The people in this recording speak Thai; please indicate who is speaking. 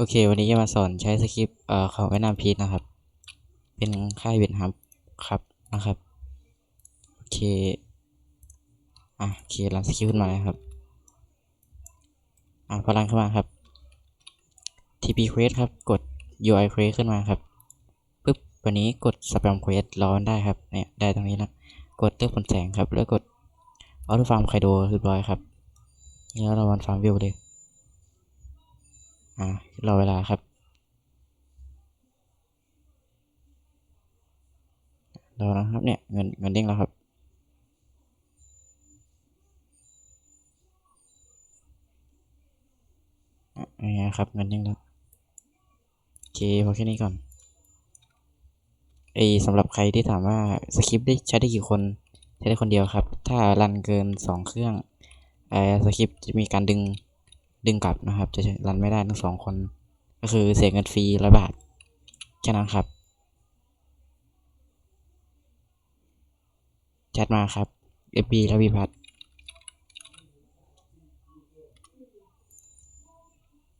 Speaker 1: โอเค วันนี้จะมาสอนใช้สคริปต์เอ่อของเวนามพีชนะครับ เป็นค่ายเวียดนามครับนะครับ โอเค อะโอเครันสคริปต์ขึ้นมาเลยครับ อะพอรันเข้ามาครับ TP Quest ครับ กด UI Quest ขึ้นมาครับปึ๊บวันนี้กด Spam Quest รอนได้ครับ เนี่ย ได้ตรงนี้แล้วกดเลือกผลแสงครับ แล้วกด Auto Farm ไคโดเรียบร้อยครับ แล้วเราวันฟาร์มวิวเลย อะรอเวลาครับรอนะครับเนี่ยเงินเงินเด้งแล้วครับอะนี่ครับเงินเด้งแล้วโอเคพอแค่นี้ก่อนไอสำหรับใครที่ถามว่าสคริปต์ได้ใช้ได้กี่คนใช้ได้คนเดียวครับ ถ้ารันเกินสองเครื่องไอสคริปต์จะมีการดึง ดึงกลับนะครับจะรันไม่ได้ทั้งสองคน ก็คือเสียเงินฟรีร้อยบาท แค่นั้นครับแชทมาครับเอพีละวีพัฒน์